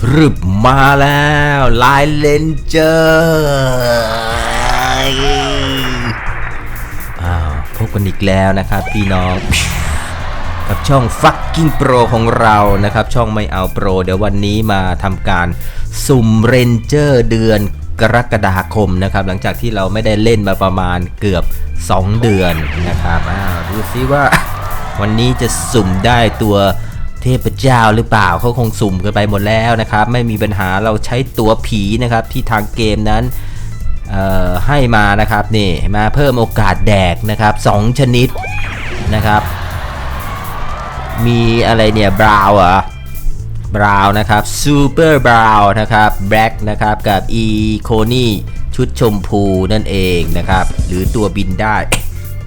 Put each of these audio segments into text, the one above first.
พรึบมาแล้วลายเลนเจอร์อ้าวพบกันอีกแล้วนะครับพี่น้องกับช่อง fucking pro ของเรานะครับ ช่องไม่เอาโปร เดี๋ยววันนี้มาทำการสุ่มเรนเจอร์เดือนกรกฎาคมนะครับ หลังจากที่เราไม่ได้เล่นมาประมาณเกือบ 2 เดือนนะครับอ้าวดูซิว่าวันนี้จะสุ่มได้ตัว เทพเจ้าหรือเปล่าเขาคงสุ่มกันไปหมดแล้วนะครับ ไม่มีปัญหาเราใช้ตัวผีนะครับที่ทางเกมนั้นให้มานะครับนี่มาเพิ่มโอกาสแดกนะครับ 2 ชนิดนะครับ มีอะไรเนี่ยบราวอะบราวนะครับซูเปอร์บราวนะครับแบล็กนะครับกับอีโคนี่ชุดชมพูนั่นเองนะครับ หรือตัวบินได้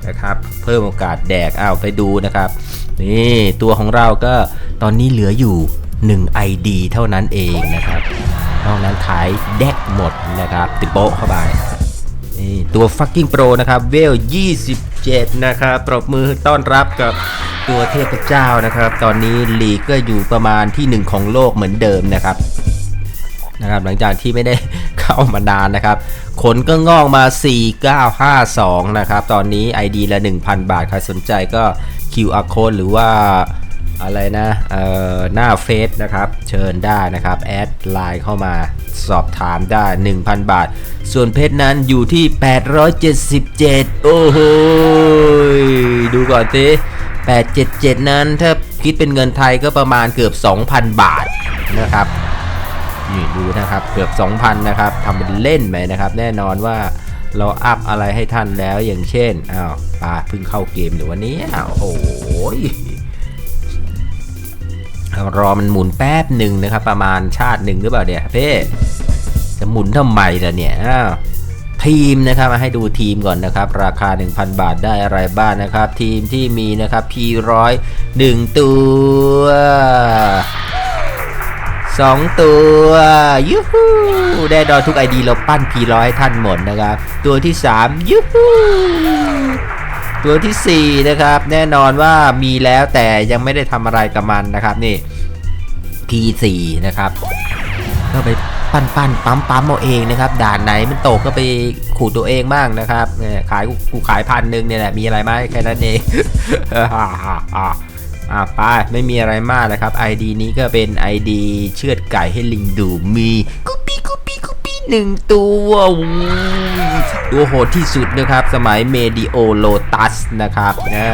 นะครับ เพิ่มโอกาสแดกอ้าวไปดูนะครับ นี่ตัวของเราก็ ตอนนี้เหลืออยู่ 1 ID เท่านั้นเองนะครับนอกนั้นขายแดกหมดนะครับ ติดโป๊ะเข้าไปนี่ตัว fucking pro นะครับ เวล 27 นะครับ ปรบมือต้อนรับกับตัวเทพเจ้านะครับ ตอนนี้ลีกก็อยู่ประมาณที่ 1 ของโลกเหมือนเดิมนะครับนะครับ หลังจากที่ไม่ได้เข้ามานานนะครับ ขนก็งอกมา 4952 นะครับ ตอนนี้ ID ละ 1,000 บาท ใครสนใจก็ QR code หรือว่า อะไรนะเอ่อหน้าเฟซนะครับ เชิญได้นะครับ แอดไลน์เข้ามาสอบถามได้ 1,000 บาท ส่วนเพชรนั้นอยู่ที่ 877 โอ้โหดูก่อนสิ877 นั้นถ้าคิดเป็นเงินไทยก็ประมาณเกือบ 2,000 บาทนะครับนี่ดูนะครับเกือบ 2,000 นะครับทำเป็นเล่นไปนะครับ แน่นอนว่าเราอัพอะไรให้ท่านแล้วอย่างเช่นอ้าวปลาเพิ่งเข้าเกมหรือวันนี้อ้าวโอ้ย รอมันหมุนแป๊บหนึ่งนะครับ ประมาณชาติหนึ่งหรือเปล่าเนี่ยเพ่จะหมุนทำไมล่ะเนี่ยอ้าวทีมนะครับมาให้ดูทีมก่อนนะครับ ราคา 1,000 บาทได้อะไรบ้างนะครับ ทีมที่มีนะครับ P100 1 ตัวสองตัวยูฮูได้ดอทุกไอดีเราปั้นพีร้อยท่านหมดนะครับ ตัวที่ 3ยูฮู ตัวทีสี่ 4 นะครับ แน่นอนว่ามีแล้วแต่ยังไม่ได้ทำอะไรกับมันนะครับนี่ P4 นะครับ ก็ไปปั้นปั้นปั๊มปั๊มเอาเองนะครับ ด่านไหนมันตกก็ไปขูดตัวเองบ้างนะครับเนี่ยขายกูขายพันหนึ่งเนี่ยแหละมีอะไรไหมแค่นั้นเองอ่าไปไม่มีอะไรมากนะครับ ID นี้ก็เป็น ID เชือดไก่ให้ลิงดูมีกุปี้กุปี้กุปี้ หนึ่งตัวตัวโหดที่สุดนะครับ สมัยเมดิโอโลตัสนะครับนะ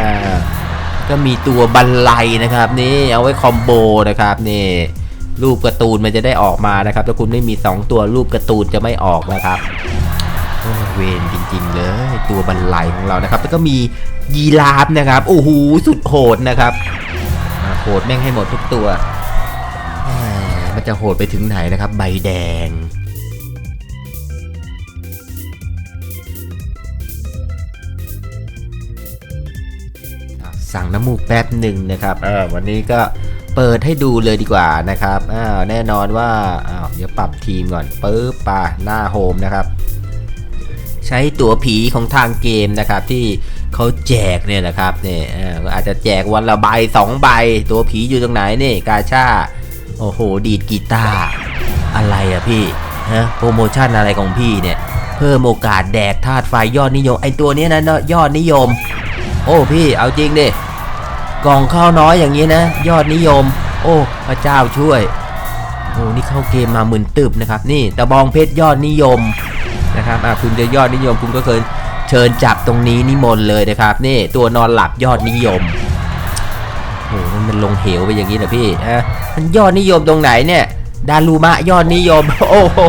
ก็มีตัวบันไลนะครับ นี่เอาไว้คอมโบนะครับนี่รูปการ์ตูนมันจะได้ออกมานะครับ ถ้าคุณไม่มี 2 ตัวรูปการ์ตูนจะไม่ออกนะครับเวนจริงๆเลยตัวบันไลของเรานะครับ แล้วก็มียีราฟนะครับโอ้โหสุดโหดนะครับโหดแม่งให้หมดทุกตัว มันจะโหดไปถึงไหนนะครับ ใบแดง สั่งน้ำมูกแป๊บหนึ่งนะครับวันนี้ก็เปิดให้ดูเลยดีกว่านะครับแน่นอนว่าเดี๋ยวปรับทีมก่อนปึ๊บป่าหน้าโฮมนะครับ ใช้ตัวผีของทางเกมนะครับที่เขาแจกเนี่ยนะครับเนี่ยอาจจะแจกวันละใบสองใบ ตัวผีอยู่ตรงไหนนี่กาชาโอ้โห ดีดกีตาร์อะไรอะพี่ฮะโปรโมชั่นอะไรของพี่เนี่ย เพิ่มโอกาสแดกธาตุไฟยอดนิยม ไอตัวเนี้ยนะยอดนิยม โอ้พี่เอาจริงดิกล่องข้าวน้อยอย่างนี้นะ ยอดนิยม โอ้พระเจ้าช่วยโอ้นี่เข้าเกมมาหมื่นตึบนะครับนี่ตะบองเพชรยอดนิยมนะครับอะคุณจะยอดนิยมคุณก็เคยเชิญจับตรงนี้นิมนต์เลยนะครับ นี่ตัวนอนหลับยอดนิยมโอ้มันลงเหวไปอย่างนี้นะพี่ฮะมันยอดนิยมตรงไหนเนี่ยดารูมะยอดนิยม โอ้โห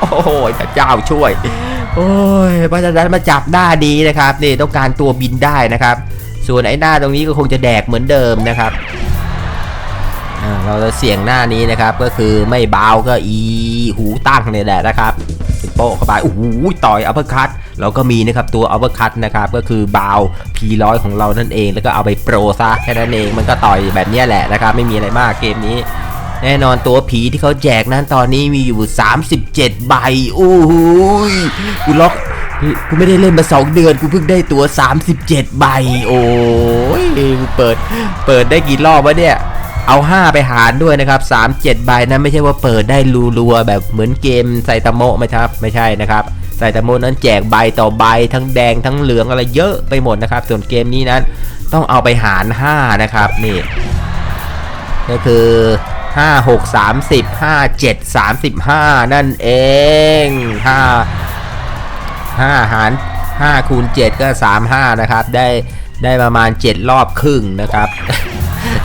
โอ้โหพระเจ้าช่วย โอ้ยเพราะฉะนั้นมาจับหน้าดีนะครับนี่ต้องการตัวบินได้นะครับ ส่วนไอ้หน้าตรงนี้ก็คงจะแดกเหมือนเดิมนะครับเราจะเสี่ยงหน้านี้นะครับก็คือไม่เบาก็อีหูตั้งเนี่ยแหละนะครับเป็นโป๊ะเข้าไปโอ้โหต่อยอัปเปอร์คัตเราก็มีนะครับตัวอัปเปอร์คัตนะครับก็คือบาวพีร้อยของเรานั่นเอง แล้วก็เอาไปโปรซะแค่นั้นเองมันก็ต่อยแบบนี้แหละนะครับไม่มีอะไรมากเกมนี้ แน่นอนตัวผีที่เขาแจกนั้นตอนนี้มีอยู่ 37 ใบโอ้โหยกูล็อกกูไม่ได้เล่นมา2เดือนกูเพิ่งได้ตัว 37 ใบ โอ้ยกูเปิด เปิดได้กี่รอบวะเนี่ยเอา 5 ไปหารด้วยนะครับ 3 7 ใบนั้นไม่ใช่ว่าเปิดได้รัวๆแบบเหมือนเกมไซตามะไหมครับ ไม่ใช่นะครับไซตามะนั้นแจกใบต่อใบทั้งแดงทั้งเหลืองอะไรเยอะไปหมดนะครับ ส่วนเกมนี้นั้นต้องเอาไปหาร 5 นะครับนี่ก็คือ 5 6 30 5 7 35นั่นเอง5 5หาร5คูณ7ก็35นะครับ ได้ได้ประมาณ7รอบครึ่งนะครับ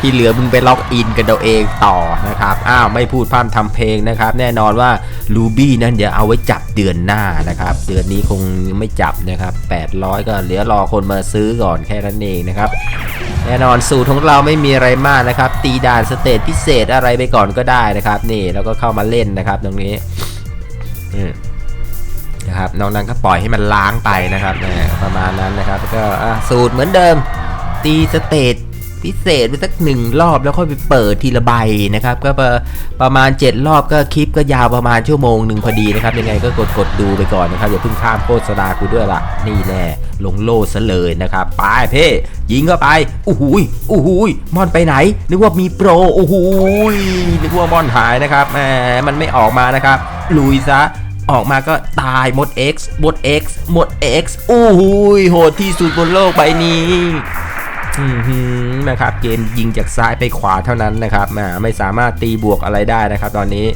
ที่เหลือมึงไปล็อกอินกันเอาเองต่อนะครับ อ้าวไม่พูดพร่ำทำเพลงนะครับ แน่นอนว่า Ruby นั้นเดี๋ยวเอาไว้จับเดือนหน้านะครับ เดือนนี้คงไม่จับนะครับ 800 ก็เหลือรอคนมาซื้อก่อนแค่นั้นเองนะครับแน่นอนสูตรของเราไม่มีอะไรมากนะครับ ตีด่านสเตจพิเศษอะไรไปก่อนก็ได้นะครับ นี่แล้วก็เข้ามาเล่นนะครับ ตรงนี้อืมนะครับนอกนั้นก็ปล่อยให้มันล้างไปนะครับประมาณนั้นนะครับแล้วก็อะสูตรเหมือนเดิม ตีสเตจ พิเศษไปสักหนึ่งรอบแล้วค่อยไปเปิดทีละใบนะครับ ก็ประประมาณ 7 รอบก็คลิปก็ยาวประมาณชั่วโมงหนึ่งพอดีนะครับ ยังไงก็กดกดดูไปก่อนนะครับ อย่าเพิ่งข้ามโฆษณากูด้วยล่ะนี่แน่ลงโล่ซะเลยนะครับ ไปเพ่ยิงเข้าไปอู้หูยอู้หูยมอนไปไหน นึกว่ามีโปรโอ้โหยนึกว่ามอนหายนะครับแหมมันไม่ออกมานะครับ ลุยซะออกมาก็ตายหมด X หมด X หมด X โอ้โหยโหดที่สุดบนโลกใบนี้ นะครับเกมยิงจากซ้ายไปขวาเท่านั้นนะครับแหมไม่สามารถตีบวกอะไรได้นะครับ ตอนนี้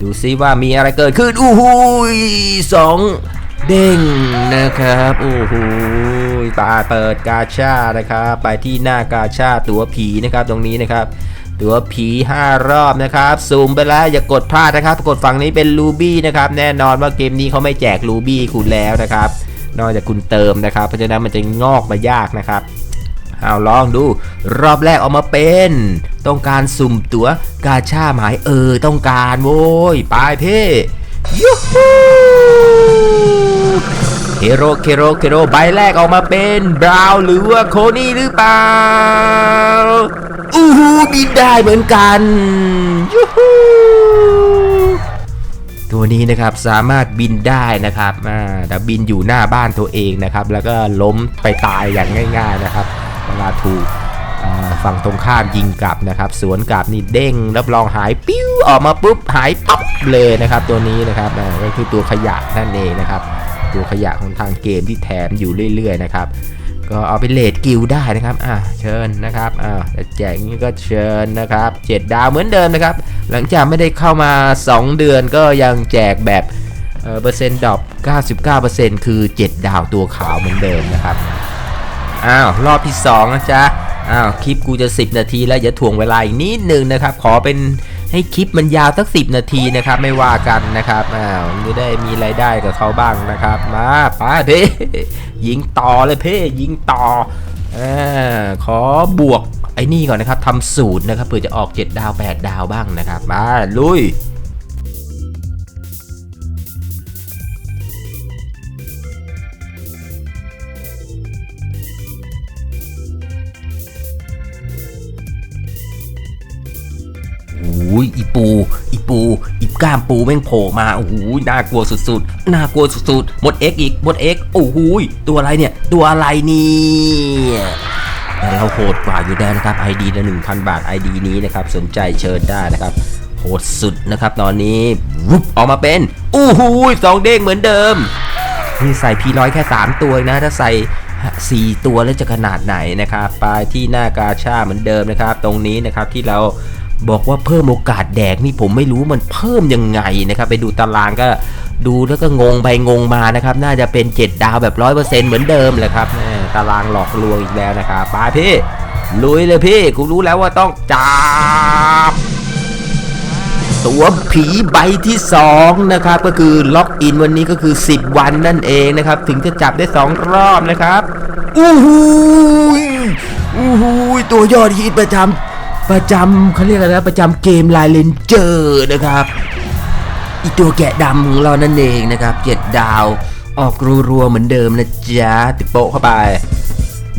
ดูซิว่ามีอะไรเกิดขึ้นอู้หูยสองเด้งนะครับโอ้โหตาเปิดกาชานะครับ ไปที่หน้ากาชาตัวผีนะครับตรงนี้นะครับตัวผี 5 รอบนะครับซูมไปแล้วอย่ากดพลาดนะครับกดฝั่งนี้เป็นลูบี้นะครับแน่นอนว่าเกมนี้เขาไม่แจกลูบี้คุณแล้วนะครับ นอกจากคุณเติมนะครับ เพราะฉะนั้นมันจะงอกมายากนะครับ เอาลองดู รอบแรกออกมาเป็น ต้องการสุ่มตัว กาชาหมายเออต้องการโว้ยปลายเพ่ยูฮูเคโรเคโรเคโรใบแรกออกมาเป็นบราวหรือว่าโคนี่หรือเปล่าอู้หูบินได้เหมือนกันยูฮูตัวนี้นะครับสามารถบินได้นะครับแต่บินอยู่หน้าบ้านตัวเองนะครับ แล้วก็ล้มไปตายอย่างง่าย ๆนะครับ ถูกฝั่งตรงข้ามยิงกลับนะครับ สวนกลับนี่เด้งรับรองหายปิ้วออกมาปุ๊บหายปั๊บเลยนะครับ ตัวนี้นะครับอ่าก็คือตัวขยะนั่นเองนะครับ ตัวขยะของทางเกมที่แถมอยู่เรื่อยๆนะครับก็เอาไปเลดกิลได้นะครับ อ่า เชิญนะครับ อ่าแจกนี้ก็เชิญนะครับ 7 ดาวเหมือนเดิมนะครับ หลังจากไม่ได้เข้ามา 2 เดือนก็ยังแจกแบบเออเปอร์เซ็นต์ดรอป99%คือ 7 ดาวตัวขาวเหมือนเดิมนะครับ อ้าวรอบที่2นะจ๊ะอ้าวคลิปกูจะ 10 นาทีแล้วอย่าถ่วงเวลาอีกนิดนึงนะครับ ขอเป็นให้คลิปมันยาวสัก 10 นาทีนะครับ ไม่ว่ากันนะครับอ้าวจะได้มีรายได้กับเขาบ้างนะครับ มาป้าเพ่ยิงต่อเลยเพ่ยิงต่ออ่าขอบวกไอ้นี่ก่อนนะครับทำสูตรนะครับเพื่อจะออก 7 ดาว 8 ดาวบ้างนะครับ มาลุย กล้ามปูแม่งโผล่มาโอ้โหน่ากลัวสุดๆน่ากลัวสุดๆหมด X อีกหมด X โอ้โหตัวอะไรเนี่ย ตัวอะไรเนี่ยแต่เราโหดกว่าอยู่แล้วนะครับ ID ละ1,000 บาท ID นี้นะครับ สนใจเชิญได้นะครับ โหดสุดนะครับ ตอนนี้วุบออกมาเป็นโอ้โหสองเด้งเหมือนเดิมนี่ใส่พีร้อยแค่ 3 ตัวนะ ถ้าใส่4ตัวแล้วจะขนาดไหนนะครับ ไปที่หน้ากาชาเหมือนเดิมนะครับ ตรงนี้นะครับที่เรา บอกว่าเพิ่มโอกาสแดกนี่ผมไม่รู้มันเพิ่มยังไงนะครับไปดูตารางก็ดูแล้วก็งงไปงงมานะครับ น่าจะเป็น 7 ดาวแบบ 100%เหมือนเดิมแหละครับตารางหลอกลวงอีกแล้วนะครับไปพี่ลุยเลยพี่กูรู้แล้วว่าต้องจับตัวผีใบที่2นะครับก็คือล็อกอินวันนี้ก็คือ 10 วันนั่นเองนะครับ ถึงจะจับได้ 2 รอบนะครับอู้หูอู้หูตัวยอดฮิตประจำ ประจำเขาเรียกอะไรนะประจำเกมไลเลนเจอร์นะครับอีตัวแกะดำของเรานั่นเองนะครับเจ็ดดาวออกรัวๆเหมือนเดิมนะจ๊ะติดโปะเข้าไป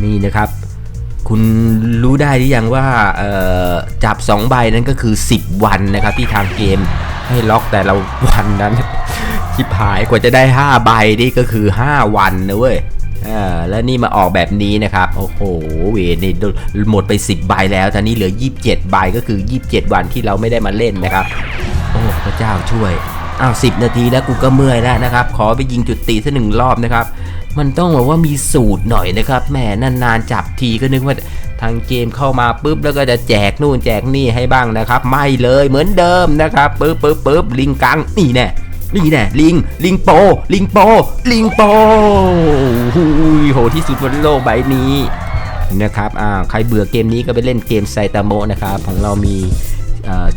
นี่นะครับ คุณรู้ได้หรือยังว่าจับ 2 ใบนั้นก็คือ 10 วันนะครับ ที่ทางเกมให้ล็อกแต่ละวันนั้นชิบหายกว่าจะได้ 5 ใบนี่ก็คือ 5 วันนะเว้ย อ่าแล้วนี่มาออกแบบนี้นะครับ โอ้โห เวนี่หมดไป 10 ใบแล้วตอนนี้เหลือ 27 ใบก็คือ 27 วันที่เราไม่ได้มาเล่นนะครับ โอ้พระเจ้าช่วยอ้าว10นาทีแล้วกูก็เมื่อยแล้วนะครับ ขอไปยิงจุดตีสักหนึ่งรอบนะครับ มันต้องบอกว่ามีสูตรหน่อยนะครับแหมนานๆจับทีก็นึกว่าทางเกมเข้ามาปุ๊บแล้วก็จะแจกนู่นแจกนี่ให้บ้างนะครับ ไม่เลยเหมือนเดิมนะครับปึ๊บปึ๊บปึ๊บลิงกังนี่แน่ นี่แน่ลิง ลิงโป ลิงโป ลิงโปหูยโหที่สุดบนโลกใบนี้นะครับอ่าใครเบื่อเกมนี้ก็ไปเล่นเกมไซตามะนะครับของเรามี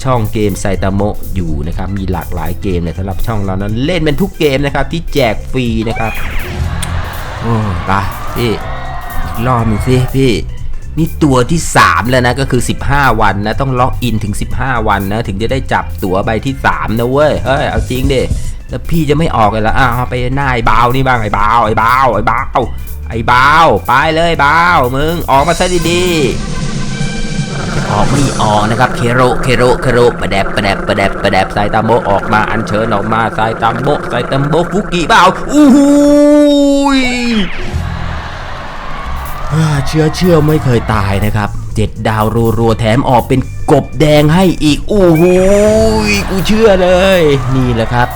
ช่องเกมไซตามะอยู่นะครับ มีหลากหลายเกมเลยสำหรับช่องเรานั้นเล่นเป็นทุกเกมนะครับที่แจกฟรีนะครับ โอ้ไปพี่รอบหนึงสิพี่ นี่ตัวที่ 3 แล้วนะก็คือ 15 วันนะต้องล็อกอินถึง 15 วันนะถึงจะได้จับตั๋วใบที่ 3 นะเว้ยเฮ้ยเอาจริงดิแล้วพี่จะไม่ออกเลยละอ้าวเอาไปหน้าไอ้บาวนี่บ้างไอ้บาวไอ้บาวไอ้บาวไอ้บาวไปเลยบาวมึงออกมาซะดีๆออกไม่ออกนะครับเคโรเคโรเคโรประแดบประแดบประแดบประแดบสายตามโบออกมาอัญเชิญออกมาสายตามโบสายตามโบฟุกิเปล่าอู้หู เชื่อเชื่อไม่เคยตายนะครับเจ็ดดาวรัวๆแถมออกเป็นกบแดงให้อีกโอ้โหยกูเชื่อเลย นี่แหละครับ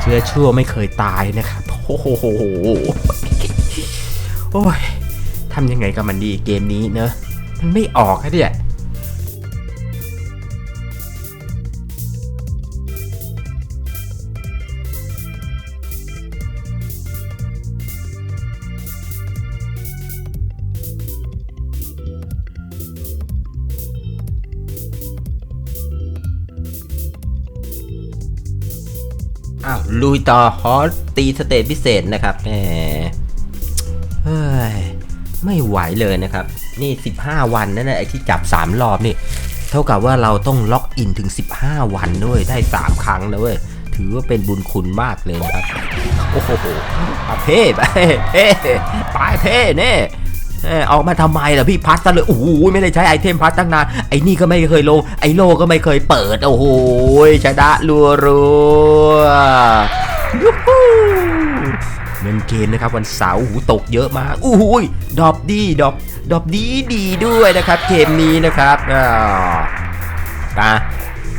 เชื่อเชื่อไม่เคยตายนะครับโอ้โหโอ้ยทำยังไงกับมันดีเกมนี้เนอะมันไม่ออกอะเนี่ย ลุยต่อฮอสตีสเตจพิเศษนะครับแหมเฮ้ยไม่ไหวเลยนะครับ นี่ 15 วันนั่นนะไอ้ที่จับ 3 รอบนี่ เท่ากับว่าเราต้องล็อกอินถึง 15 วันด้วยได้ 3 ครั้งนะเว้ย ถือว่าเป็นบุญคุณมากเลยนะครับ โอ้โหอาเพ่ไปเพ่ไปเพ่เน่ เออกมาทำไมล่ะพี่พัดซะเลยโอ้โหไม่ได้ใช้ไอเทมพัดตั้งนานไอ้นี่ก็ไม่เคยลงไอโลก็ไม่เคยเปิดโอ้โหชนะรัวรัวยูฮูเงินเกมนะครับวันเสาร์หูตกเยอะมากอู้หูยดอบดีดอบดอบดีดีด้วยนะครับเกมนี้นะครับอ่าตา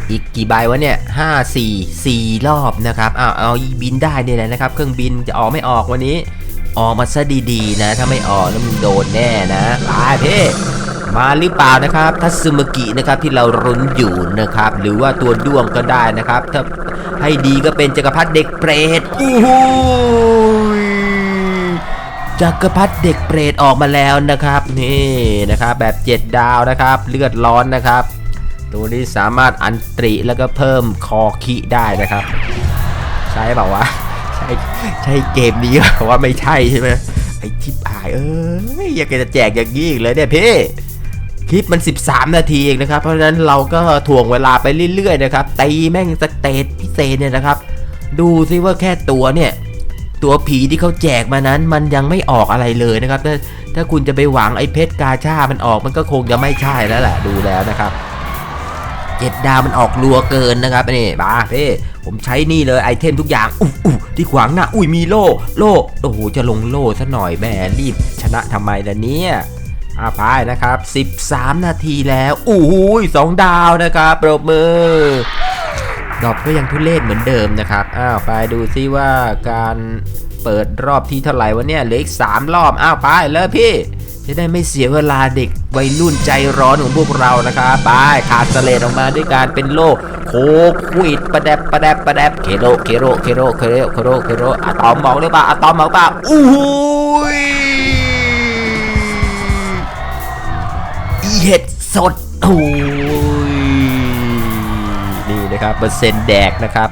อีกกี่ใบวะเนี่ยห้าสี่สี่รอบนะครับอ้าวเอาบินได้เนี่ยแหละนะครับ เครื่องบินจะออกไม่ออกวันนี้ ออกมาซะดีๆนะ ถ้าไม่ออกแล้วมึงโดนแน่นะตายเพ่มาหรือเปล่านะครับทัตสึมกินะครับที่เรารุ้นอยู่นะครับ หรือว่าตัวด้วงก็ได้นะครับ ถ้าให้ดีก็เป็นจักรพรรดิเด็กเปรตอู้หูยจักรพรรดิเด็กเปรตออกมาแล้วนะครับนี่นะครับแบบ 7 ดาวนะครับ เลือดร้อนนะครับ ตัวนี้สามารถอันตริแล้วก็เพิ่มคอคิได้นะครับ ใช่เปล่าวะ ใช่เกมนี้เปล่าว่าไม่ใช่ใช่ไหมไอ้ทิปหายเอ้ยอยากจะแจกอย่างนี้อีกเลยเนี่ยพี่คลิปมัน 13 นาทีเองนะครับ เพราะฉะนั้นเราก็ถ่วงเวลาไปเรื่อยๆนะครับตีแม่งสเตตพิเศษเนี่ยนะครับ ดูซิว่าแค่ตัวเนี่ย ตัวผีที่เขาแจกมานั้น มันยังไม่ออกอะไรเลยนะครับ ถ้าถ้าคุณจะไปหวังไอ้เพชรกาชามันออกมันก็คงจะไม่ใช่แล้วแหละดูแล้วนะครับเจ็ดดาวมันออกรัวเกินนะครับนี่บ้าเพ่ ผมใช้นี่เลยไอเทมทุกอย่างอู้อู้ที่ขวางหน้าอุ้ยมีโล่ โล่โอ้โหจะลงโล่ซะหน่อยแหม่รีบ ชนะทำไมล่ะเนี่ยอาพายนะครับ 13 นาทีแล้วอู้หูยสองดาวนะครับปรบมือดอกก็ยังทุเรศเหมือนเดิมนะครับอ้าวไปดูซิว่าการ เปิดรอบที่เท่าไหร่วะเนี่ยเหลืออีกสามรอบอ้าวไปเลยพี่จะได้ไม่เสียเวลาเด็กวัยรุ่นใจร้อนของพวกเรานะครับไปขาดสเลดออกมาด้วยการเป็นโลกโคควิดประแดบประแดบประแดบเคโรเคโรเคโรเคโรเคโรเคโรอะตอมบอกหรือเปล่าอะตอมบอกเปล่าอู้หูยอีเห็ดสดโอ้ยนี่นะครับเปอร์เซ็นต์แดกนะครับ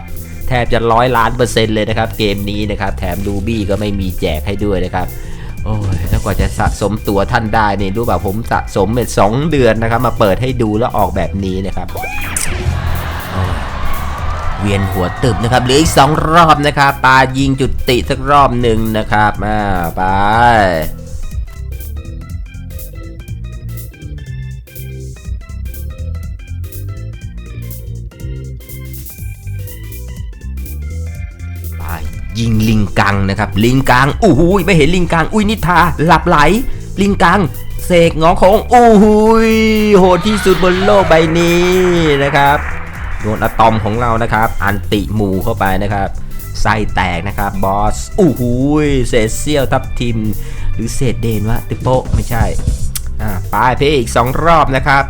แทบจะร้อยล้านเปอร์เซ็นต์เลยนะครับ เกมนี้นะครับ แถมลูบี้ก็ไม่มีแจกให้ด้วยนะครับ โอ้ยแล้วกว่าจะสะสมตัวท่านได้นี่รู้ป่ะผมสะสมเป็นสองเดือนนะครับ มาเปิดให้ดูแล้วออกแบบนี้นะครับเวียนหัวตึบนะครับเหลืออีกสองรอบนะครับปายิงจุดติสักรอบหนึ่งนะครับมาไป ยิงลิงกังนะครับลิงกังอู้หูยไม่เห็นลิงกังอุ้ยนิทาหลับไหล ลิงกังเสกงอโคงอู้หูยโหดที่สุดบนโลกใบนี้นะครับโดนอะตอมของเรานะครับ อันติหมูเข้าไปนะครับไส้แตกนะครับบอสอู้หูยเศษเสี้ยวทับทิม หรือเศษเดนวะตึกโปไม่ใช่อ่าไปพี่อีก 2 รอบนะครับ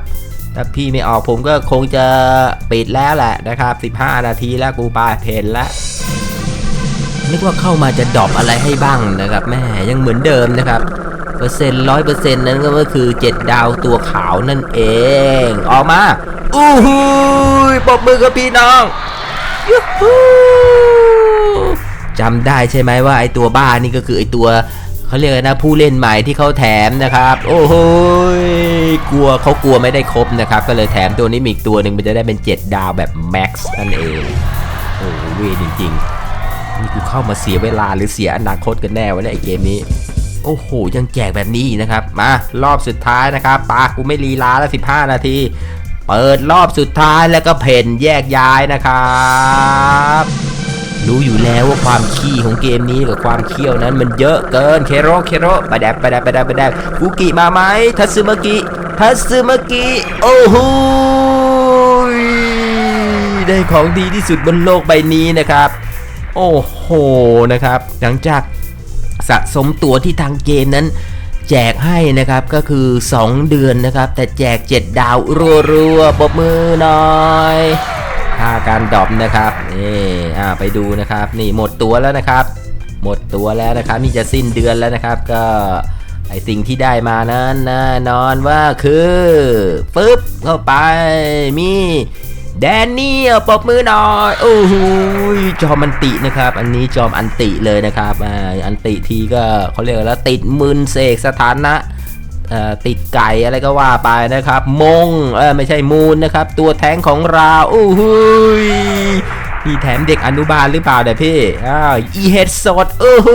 ถ้าพี่ไม่ออกผมก็คงจะปิดแล้วแหละนะครับ 15 นาทีแล้วกูปาเพนแล้ว นึกว่าเข้ามาจะดรอปอะไรให้บ้างนะครับแม่ยังเหมือนเดิมนะครับเปอร์เซ็นต์ร้อยเปอร์เซ็นต์นั้นก็คือ7ดดาวตัวขาวนั่นเอง ออกมาอู้หูยปบมือกับพี่น้องยูฮูจำได้ใช่ไหมว่าไอตัวบ้านี่ก็คือไอตัวเขาเรียกนะผู้เล่นใหม่ที่เขาแถมนะครับ โอ้โหกลัวเขากลัวไม่ได้ครบนะครับ ก็เลยแถมตัวนี้มีอีกตัวหนึ่งมันจะได้เป็น 7 ดาวแบบแม็กซ์นั่นเอง โอ้เวจริง ๆ นี่กูเข้ามาเสียเวลาหรือเสียอนาคตกันแน่วะเนี่ยไอเกมนี้ โอ้โห ยังแจกแบบนี้นะครับ มารอบสุดท้ายนะครับปากูไม่ลีลาแล้ว 15 นาที เปิดรอบสุดท้ายแล้วก็เพ่นแยกย้ายนะครับรู้อยู่แล้วว่าความขี้ของเกมนี้กับความเคี้ยวนั้นมันเยอะเกินเคโรเคโรไปแดบไปแดบไปแดบไปแดบกุกิมาไหมทัตสึมากิทัตสึมากิโอ้โหได้ของดีที่สุดบนโลกใบนี้นะครับ โอ้โหนะครับ หลังจากสะสมตั๋วที่ทางเกมนั้น แจกให้นะครับก็คือ 2 เดือนนะครับ แต่แจก 7 ดาวรัวๆปรบมือหน่อยค่าการดรอปนะครับนี่อ่าไปดูนะครับ นี่หมดตัวแล้วนะครับ หมดตัวแล้วนะครับนี่จะสิ้นเดือนแล้วนะครับ ก็ไอสิ่งที่ได้มานั้นแน่นอนว่าคือปึ๊บเข้าไปมี แดนนี่ปบมือหน่อยโอ้โหจอมอันตินะครับ อันนี้จอมอันติเลยนะครับอ่าอันติทีก็เขาเรียกว่าแล้วติดมืนเสกสถานะติดไก่อะไรก็ว่าไปนะครับ มงเออไม่ใช่มูลนะครับ ตัวแท้งของเราโอ้โหนี่แถมเด็กอนุบาลหรือเปล่าเดี๋ยพี่อ้าวอีเฮดสดโอ้โห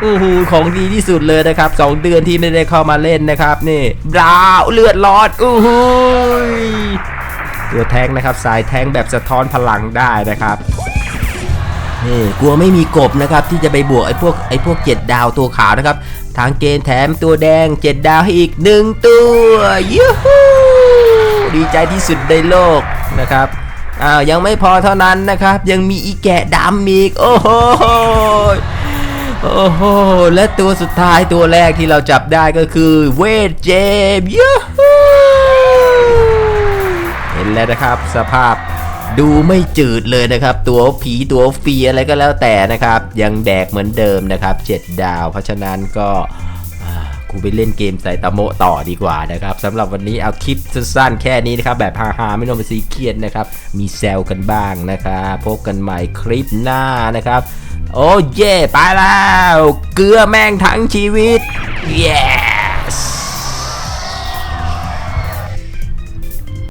โอ้โหของดีที่สุดเลยนะครับ2เดือนที่ไม่ได้เข้ามาเล่นนะครับ นี่บราวเลือดรอนโอ้โห ตัวแท้งนะครับสายแท้งแบบสะท้อนพลังได้นะครับนี่กลัวไม่มีกบนะครับที่จะไปบวกไอ้พวกไอ้พวกเจ็ดดาวตัวขาวนะครับ ทางเกณฑ์แถมตัวแดง 7 ดาวให้อีก 1 ตัวยูฮูดีใจที่สุดในโลกนะครับอ้าวยังไม่พอเท่านั้นนะครับ ยังมีอีแกะดำอีกโอ้โหโอ้โหและตัวสุดท้ายตัวแรกที่เราจับได้ก็คือเวทเจมยูฮ นแล้วนะครับ สภาพดูไม่จืดเลยนะครับ ตัวผีตัวฟีอะไรก็แล้วแต่นะครับ ยังแดกเหมือนเดิมนะครับ 7 ดาว เพราะฉะนั้นก็กูไปเล่นเกมใส่ตะโมต่อดีกว่านะครับสำหรับวันนี้เอาคลิปสั้นๆแค่นี้นะครับ แบบฮาๆไม่ต้องไปซีเครียดนะครับ มีแซวกันบ้างนะครับพบกันใหม่คลิปหน้านะครับ โอ้เย่ไปแล้ว เกลือแม่งทั้งชีวิต เย้